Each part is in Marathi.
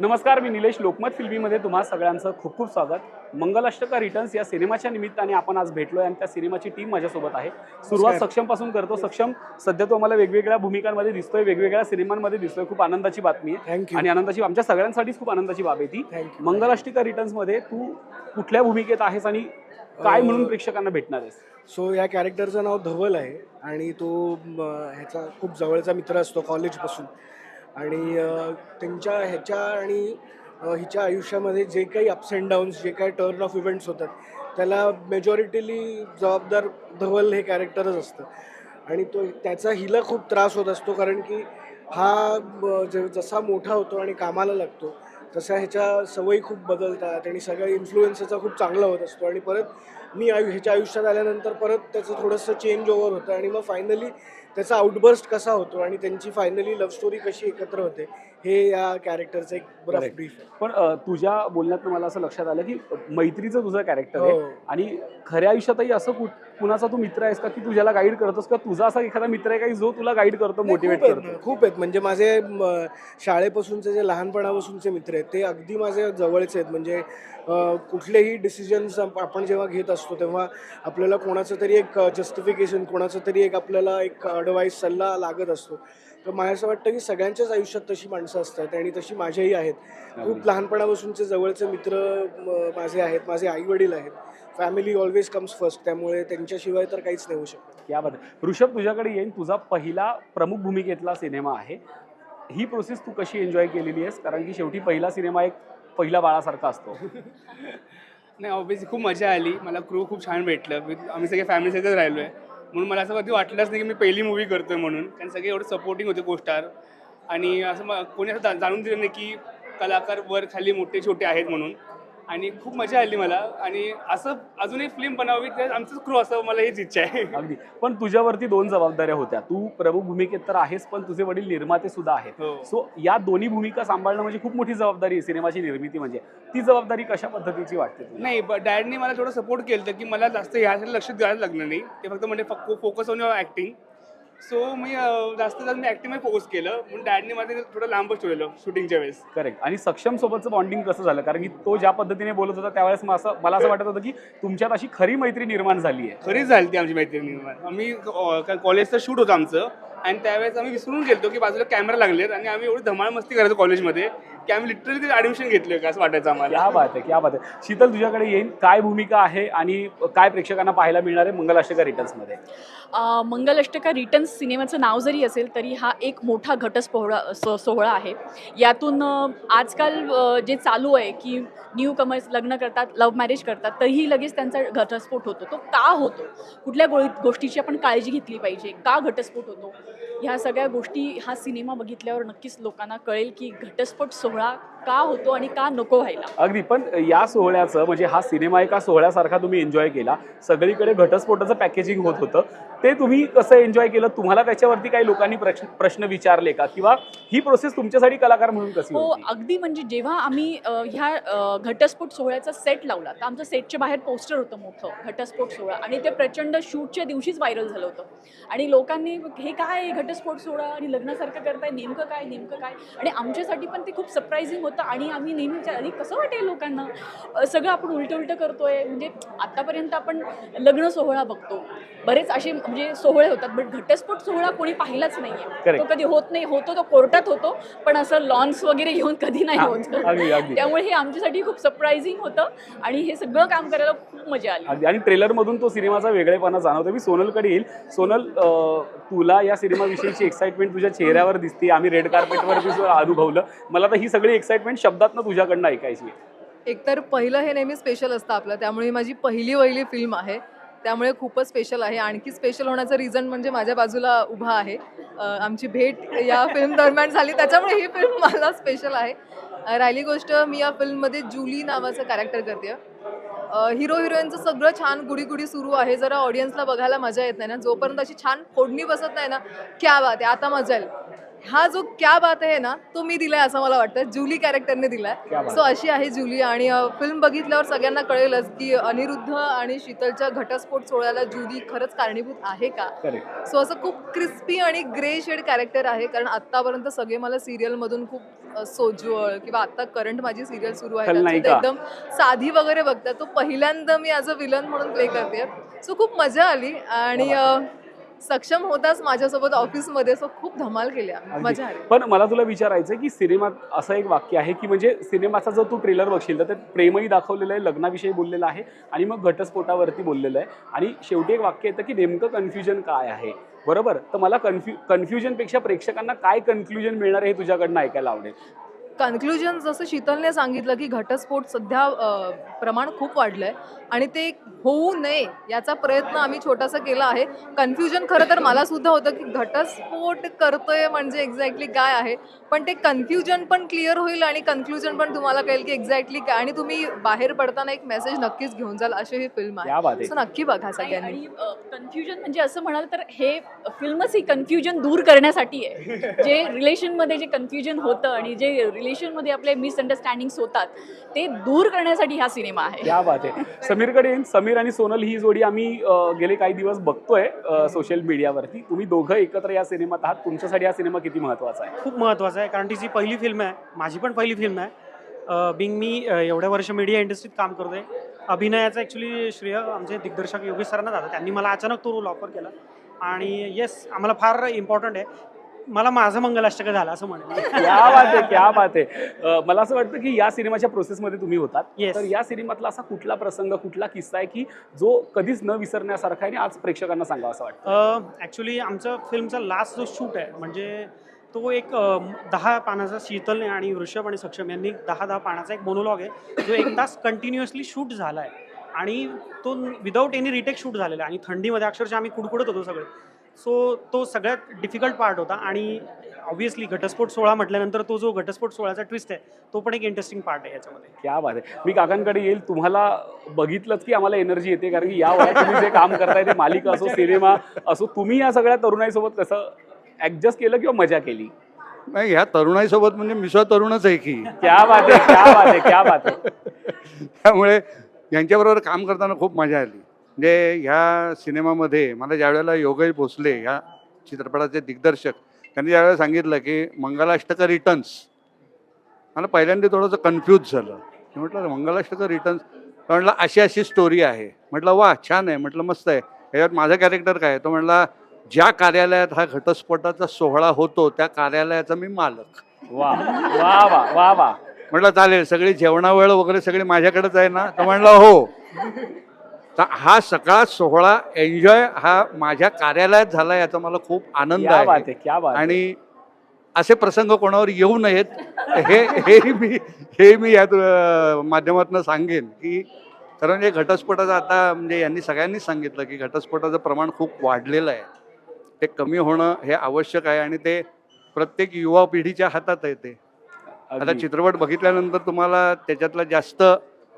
नमस्कार मी निलेश लोकमत फिल्मीमध्ये तुम्हा सगळ्यांचं खूप खूप स्वागत. मंगलाष्टका रिटर्न्स या सिनेमाच्या निमित्ताने आपण आज भेटलोय आणि त्या सिनेमाची टीम माझ्यासोबत आहे. सुरुवात सक्षमपासून करतो. सक्षम सध्या तो मला वेगवेगळ्या भूमिकांमध्ये दिसतोय वेगवेगळ्या सिनेमांमध्ये दिसतोय. खूप आनंदाची बातमी आहे. थँक्यू आणि आनंदाची आमच्या सगळ्यांसाठीच खूप आनंदाची बाब आहे ती. मंगलाष्टिका रिटर्न्समध्ये तू कुठल्या भूमिकेत आहेस आणि काय म्हणून प्रेक्षकांना भेटणार आहेस? सो या कॅरेक्टरचं नाव धवल आहे आणि तो ह्याचा खूप जवळचा मित्र असतो कॉलेजपासून आणि त्यांच्या ह्याच्या आणि हिच्या आयुष्यामध्ये जे काही अप्स अँड डाऊन्स जे काही टर्न ऑफ इव्हेंट्स होतात त्याला मेजॉरिटीली जबाबदार धवल हे कॅरेक्टरच असतं. आणि तो त्याचा हिला खूप त्रास होत असतो कारण की हा ज- जसा मोठा होतो आणि कामाला लागतो तशा ह्याच्या सवयी खूप बदलतात आणि सगळ्या इन्फ्लुएन्सचा खूप चांगला होत असतो. आणि परत मी आयु ह्याच्या आयुष्यात आल्यानंतर परत त्याचं थोडंसं चेंज ओव्हर होतं. आणि मग फायनली त्याचा आउटबर्स्ट कसा होतो आणि त्यांची फायनली लव्ह स्टोरी कशी एकत्र होते हे या कॅरेक्टरचं एक Correct. ब्रीफ पण अं, तुझ्या बोलण्यातनं मला असं लक्षात आलं की मैत्रीचं तुझं कॅरेक्टर आहे. हो. आणि खऱ्या आयुष्यातही असं कु- कुणाचा तू मित्र आहेस का की तुझ्याला गाईड करतोस का? तुझा असा एखादा मित्र आहे का की जो तुला गाईड करतो नाही, मोटिवेट खूप आहेत करतो? ना, खूप आहेत. म्हणजे माझे म, शाळेपासूनचे जे लहानपणापासूनचे मित्र आहेत ते अगदी माझे जवळचे आहेत. म्हणजे अ, कुठलेही डिसिजन्स आपण जेव्हा घेत असतो तेव्हा आपल्याला कोणाचं तरी एक जस्टिफिकेशन कोणाचं तरी एक आपल्याला एक ॲडवाईस सल्ला लागत असतो. तर मला असं वाटतं की सगळ्यांच्याच आयुष्यात तशी माणसं असतात आणि तशी माझ्याही आहेत. खूप लहानपणापासूनचे जवळचे मित्र म, माझे आहेत. माझे आई वडील आहेत. फॅमिली ऑलवेज कम्स फर्स्ट त्यामुळे त्यांच्याशिवाय तर काहीच नाही होऊ शकत. या बद्दल ऋषभ तुझ्याकडे येईन. तुझा पहिला प्रमुख भूमिकेतला सिनेमा आहे. ही प्रोसेस तू कशी एन्जॉय केलेली आहेस? कारण की शेवटी पहिला सिनेमा एक पहिला बाळासारखा असतो. नाही ऑब्विसली खूप मजा आली. मला क्रू खूप छान भेटलं. विथ आम्ही सगळे फॅमिलीसहितच राहिलो आहे म्हणून मला असं कधी वाटलंच नाही की मी पहिली मूवी करतोय म्हणून. कारण सगळे एवढं सपोर्टिंग होते गोष्टार आणि असं मग कोणी असं जाणून दिलं नाही की कलाकार वर खाली मोठे छोटे आहेत म्हणून. आणि खूप मजा आली मला. आणि असं अजूनही फिल्म बनावी तर आमचंच क्रू असं मला हीच इच्छा आहे. अगदी. पण तुझ्यावरती दोन जबाबदाऱ्या होत्या. तू प्रमुख भूमिकेत तर आहेस पण तुझे वडील निर्माते सुद्धा आहेत. हो. सो या दोन्ही भूमिका सांभाळणं म्हणजे खूप मोठी जबाबदारी आहे सिनेमाची निर्मिती म्हणजे. ती जबाबदारी कशा पद्धतीची वाटते तुला? नाही डॅडनी मला थोडं सपोर्ट केलं की मला जास्त ह्यासाठी लक्ष द्यायला लागलं नाही. ते फक्त म्हणजे focus on your acting so मी अं, जास्त जास्त मी ॲक्टिंगमध्ये फोकस केलं. म्हणून डॅडनी ते थोडं लांबच ठेवलं शूटिंगच्या वेळेस. करेक्ट आणि सक्षम सोबतचं बॉन्डिंग कसं झालं? कारण की तो ज्या पद्धतीने बोलत होता त्यावेळेस मग असं मला असं वाटत होतं की तुमच्यात अशी खरी मैत्री निर्माण झाली आहे. खरीच झाली ती आमची मैत्रिणी आम्ही कॉलेजचं शूट होतं आमचं. आणि त्यावेळेस आम्ही विसरून गेलो की बाजूला कॅमेरा लागलेत आणि आम्ही एवढी धमाल मस्ती करायचो कॉलेजमध्ये की आम्ही लिटरली ते ॲडमिशन घेतलं का असं वाटायचं आम्हाला. क्या बात आहे क्या बात आहे. शीतल तुझ्याकडे येईन. काय भूमिका आहे आणि काय प्रेक्षकांना पाहायला मिळणार आहे मंगलाष्टका रिटर्न्समध्ये अ, मंगलाष्टका रिटर्न्स सिनेमाचं नाव जरी असेल तरी हा एक मोठा घटस्फोहळा सो सोहळा आहे. यातून आजकाल जे चालू आहे की न्यू कमर्स लग्न करतात लव्ह मॅरेज करतात तरीही लगेच त्यांचा घटस्फोट होतो. तो का होतो? कुठल्या गो गोष्टीची आपण काळजी घेतली पाहिजे? का घटस्फोट होतो? ह्या सगळ्या गोष्टी हा सिनेमा बघितल्यावर नक्कीच लोकांना कळेल की घटस्फोट सोहळा का होतो आणि का नको व्हायला. अगदी. पण या सोहळ्याचं म्हणजे हा सिनेमा एका सोहळ्यासारखा तुम्ही एन्जॉय केला. सगळीकडे घटस्फोटाचं पॅकेजिंग होत होतं. ते तुम्ही कसं एन्जॉय केलं? तुम्हाला त्याच्यावरती काही लोकांनी प्रश्न प्रश्न विचारले का? किंवा ही प्रोसेस तुमच्यासाठी कलाकार म्हणून कशी हो अगदी म्हणजे जेव्हा आम्ही ह्या घटस्फोट सोहळ्याचा सेट लावला तर आमचं सेटच्या बाहेर पोस्टर होतं मोठं घटस्फोट सोहळा. आणि ते प्रचंड शूटच्या दिवशीच व्हायरल झालं होतं. आणि लोकांनी हे काय आहे घटस्फोट सोहळा? आणि लग्नासारखं करताय नेमकं काय नेमकं काय? आणि आमच्यासाठी पण ते खूप सरप्रायझिंग होतं. आणि आम्ही नेहमीच्या आधी कसं वाटेल लोकांना? सगळं आपण उलटं उलटं करतोय. म्हणजे आतापर्यंत आपण लग्न सोहळा बघतो. बरेच असे म्हणजे सोहळे होतात बट घटस्फोट सोहळा कोणी पाहिलाच नाहीये. तो कधी होत नाही होतो तो कोर्टात होतो पण असं लॉन्स वगैरे घेऊन कधी नाही होत. त्यामुळे हे आमच्यासाठी खूप सरप्रायझिंग होतं आणि हे सगळं काम करायला खूप मजा आली. आणि ट्रेलरमधून तो सिनेमाचा वेगळेपणा जाणवतो मी सोनलकडे येईल. सोनल तुला या सिनेमाविषयीची एक्साइटमेंट तुझ्या चेहऱ्यावर दिसते आम्ही रेड कार्पेटवरती सुद्धा अनुभवलं. मला तर ही सगळी एक्साइटमेंट शब्दातनं तुझ्याकडनं ऐकायची एकतर पहिलं हे नेहमी स्पेशल असतं आपलं. त्यामुळे माझी पहिली वहिली फिल्म आहे. त्यामुळे खूपच स्पेशल आहे. आणखी स्पेशल होण्याचं रिझन म्हणजे माझ्या बाजूला उभा आहे. आमची भेट या फिल्म दरम्यान झाली. त्याच्यामुळे ही फिल्म मला स्पेशल आहे. राहिली गोष्ट मी या फिल्ममध्ये जुली नावाचं कॅरेक्टर करते. हिरो हिरोईनचं सगळं छान गुडी गुडी सुरू आहे. जरा ऑडियन्सला बघायला मजा येत नाही ना. जोपर्यंत अशी छान फोडणी बसत नाही ना क्या बात आहे. आता मजा येईल. हा जो क्या बात आहे ना तो मी दिलाय असं मला वाटतं. जुली कॅरेक्टरने दिलाय. सो अशी आहे जुली आणि फिल्म बघितल्यावर सगळ्यांना कळेलच की अनिरुद्ध आणि शीतलच्या घटस्फोट सोहळ्याला जुली खरंच कारणीभूत आहे का? सो असं खूप क्रिस्पी आणि ग्रे शेड कॅरेक्टर आहे. कारण आत्तापर्यंत सगळे मला सिरियलमधून खूप अ, सोज्वळ किंवा आता करंट माझी सिरियल सुरू आहे. एकदम साधी वगैरे बघतात. तो पहिल्यांदा मी ॲज अ विलन म्हणून प्ले करते. सो खूप मजा आली. आणि सक्षम होताच माझ्यासोबत ऑफिसमध्ये सो खूप धमाल केली आम्ही. अगदी. मजा आली. पण मला तुला विचारायचं की सिनेमात असं एक वाक्य आहे की म्हणजे सिनेमाचा जो तू ट्रेलर बघशील तर त्यात प्रेमही दाखवलेलं आहे लग्नाविषयी बोललेलं आहे आणि मग घटस्फोटावरती बोललेलं आहे. आणि शेवटी एक वाक्य येतं की नेमकं कन्फ्युजन काय आहे? बरोबर? तर मला कन्फ्यु कन्फ्युजनपेक्षा प्रेक्षकांना काय कन्फ्युजन मिळणार आहे हे तुझ्याकडनं ऐकायला आवडेल. कन्क्लुजन जसं शीतलने सांगितलं की घटस्फोट सध्या प्रमाण खूप वाढलं आहे आणि ते होऊ नये याचा प्रयत्न आम्ही छोटासा केला आहे. कन्फ्युजन खरं तर मला सुद्धा होतं की घटस्फोट करतोय म्हणजे एक्झॅक्टली काय आहे? पण ते कन्फ्युजन पण क्लिअर होईल आणि कन्क्लुजन पण तुम्हाला कळेल की एक्झॅक्टली काय. आणि तुम्ही बाहेर पडताना एक मेसेज नक्कीच घेऊन जाल. अशी ही फिल्म आहे. आहे सो नक्की बघा सगळ्यांनी. आणि कन्फ्युजन म्हणजे असं म्हणाल तर हे फिल्मच ही कन्फ्युजन दूर करण्यासाठी आहे. जे रिलेशनमध्ये जे कन्फ्युजन होतं आणि जे रिलेशनमध्ये आपले मिसअंडरस्टँडिंग्स होतात. ते दूर करण्यासाठी हा सिनेमा आहे. या बात आहे. समीरकडे येईन समीर आणि सोनल ही जोडी आम्ही गेले काही दिवस बघतोय सोशल मीडियावरती तुम्ही दोघं एकत्र या सिनेमात आहात. तुमच्यासाठी हा सिनेमा किती महत्त्वाचा आहे? खूप महत्त्वाचं आहे कारण तिची पहिली फिल्म आहे माझी पण पहिली फिल्म आहे. बिंग मी एवढ्या वर्ष मीडिया इंडस्ट्रीत काम करतोय. अभिनयाचं ॲक्च्युली श्रेय आमचे दिग्दर्शक योगेश सरांना जातं त्यांनी मला अचानक तो रोल ऑफर केला. आणि येस आम्हाला फार इम्पॉर्टंट आहे. मला माझं मंगलाष्टक झालं असं म्हणेल क्या बात आहे क्या बात आहे. अ, मला असं वाटतं की या सिनेमाच्या प्रोसेसमध्ये तुम्ही होतात. Yes. तर या सिनेमातला असा कुठला प्रसंग कुठला किस्सा आहे की जो कधीच न विसरण्यासारखा आहे आणि आज प्रेक्षकांना सांगावा असं वाटतं? ॲक्च्युली आमचं फिल्मचा लास्ट जो शूट आहे म्हणजे तो एक अ, दहा पानाचा शीतलने आणि वृषभ आणि सक्षम यांनी दहा दहा पानाचा एक मोनोलॉग आहे जो एक तास कंटिन्युअसली शूट झाला आहे आणि तो विदाऊट एनी रिटेक शूट झालेला आहे. आणि थंडीमध्ये अक्षरशः आम्ही कुडकुडत होतो सगळे. सो तो सगळ्यात डिफिकल्ट पार्ट होता आणि ऑब्व्हियसली घटस्फोट सोहळा म्हटल्यानंतर तो जो घटस्फोट सोहळ्याचा ट्विस्ट आहे तो पण एक इंटरेस्टिंग पार्ट आहे याच्यामध्ये. क्या बात आहे. मी काकांकडे येईल तुम्हाला बघितलंच की आम्हाला एनर्जी येते कारण की या वयात तुम्ही जे काम करताय ते मालिका असो सिनेमा असो तुम्ही या सगळ्या तरुणाईसोबत कसं ऍडजस्ट केलं किंवा मजा केली? नाही ह्या तरुणाईसोबत म्हणजे मी सुद्धा तरुणच आहे की. क्या बात आहे क्या बात आहे क्या बात आहे. त्यामुळे यांच्याबरोबर काम करताना खूप मजा आली. म्हणजे ह्या सिनेमामध्ये मला ज्यावेळेला योगेश भोसले ह्या चित्रपटाचे दिग्दर्शक त्यांनी ज्यावेळेला सांगितलं की मंगलाष्टक रिटर्न्स मला पहिल्यांदा थोडंसं कन्फ्यूज झालं. मी म्हटलं मंगलाष्टक रिटर्न्स म्हटलं अशी अशी स्टोरी आहे. म्हटलं वा छान आहे. म्हटलं मस्त आहे. ह्याच्यात माझं कॅरेक्टर काय? तो म्हटला ज्या कार्यालयात हा घटस्फोटाचा सोहळा होतो त्या कार्यालयाचा मी मालक. वा वा वा वा वा म्हटलं चालेल सगळी जेवणावेळ वगैरे सगळी माझ्याकडेच आहे ना? तर म्हणलं हो. तर हा सगळा सोहळा एन्जॉय हा माझ्या कार्यालयात झाला याचा मला खूप आनंद आहे. आणि असे प्रसंग कोणावर येऊ नयेत हे हे मी हे मी यात माध्यमातून सांगेन की कारण हे घटस्फोटाचं आता म्हणजे यांनी सगळ्यांनीच सांगितलं की घटस्फोटाचं प्रमाण खूप वाढलेलं आहे ते कमी होणं हे आवश्यक आहे आणि ते प्रत्येक युवा पिढीच्या हातात आहे ते आता. चित्रपट बघितल्यानंतर तुम्हाला त्याच्यातला जास्त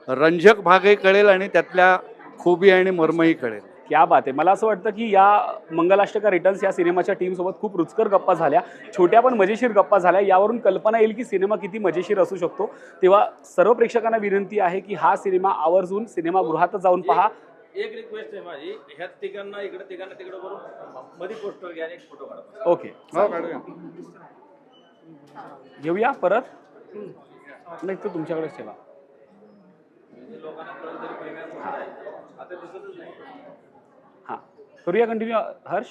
रंजक भागही कळेल आणि त्यातल्या खुबी आणि मर्मही कळेल. क्या बात आहे. मला असं वाटतं की या मंगलाष्टका रिटर्न्स या सिनेमाच्या टीमसोबत खूप रुचकर गप्पा झाल्या. छोट्या पण मजेशीर गप्पा झाल्या. यावरून कल्पना येईल की सिनेमा किती मजेशीर असू शकतो. तेव्हा सर्व प्रेक्षकांना विनंती आहे की हा सिनेमा आवर्जून सिनेमागृहात जाऊन पहा. एक रिक्वेस्ट आहे माझी. ह्या तिघांना इकडे तिघांना तिकडे करून मध्ये पोस्टर घ्या आणि एक फोटो काढा. ओके हो घेऊया परत? नाही तर तुमच्याकडेच ठेवा हां. करूया कंटिन्यू हर्ष?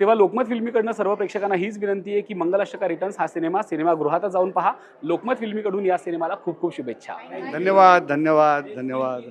तेव्हा लोकमत फिल्मीकडनं सर्व प्रेक्षकांना हीच विनंती आहे की मंगलाष्टका रिटर्न्स हा सिनेमा सिनेमागृहात जाऊन पहा. लोकमत फिल्मीकडून या सिनेमाला खूप खूप शुभेच्छा. धन्यवाद धन्यवाद धन्यवाद.